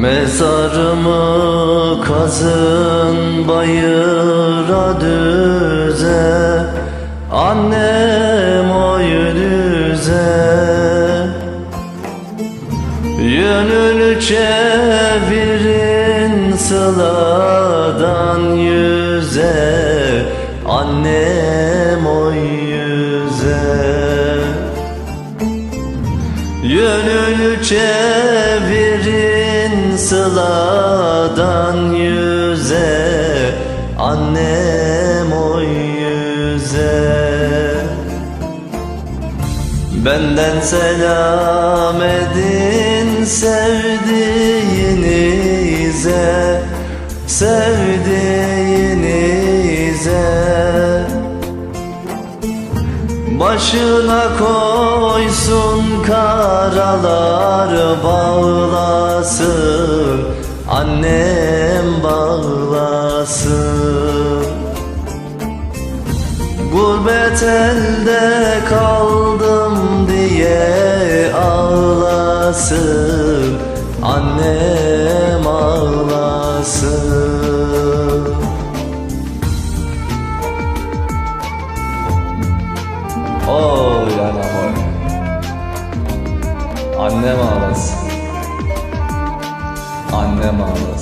Mezarımı kazın bayıra düze. Annem oy düze. Yönünü çevirin sıladan yüze. Annem oy yüze. Yönünü çevirin sıladan yüze Annem o yüze. Benden selam edin sevdiğinize Sevdiğinize. Başına koysun karalar bağlasın Annem bağlasın. Gurbet elde kaldım diye ağlasın Annem ağlasın. Oy anam oy Annem ağlasın Annem ağlasın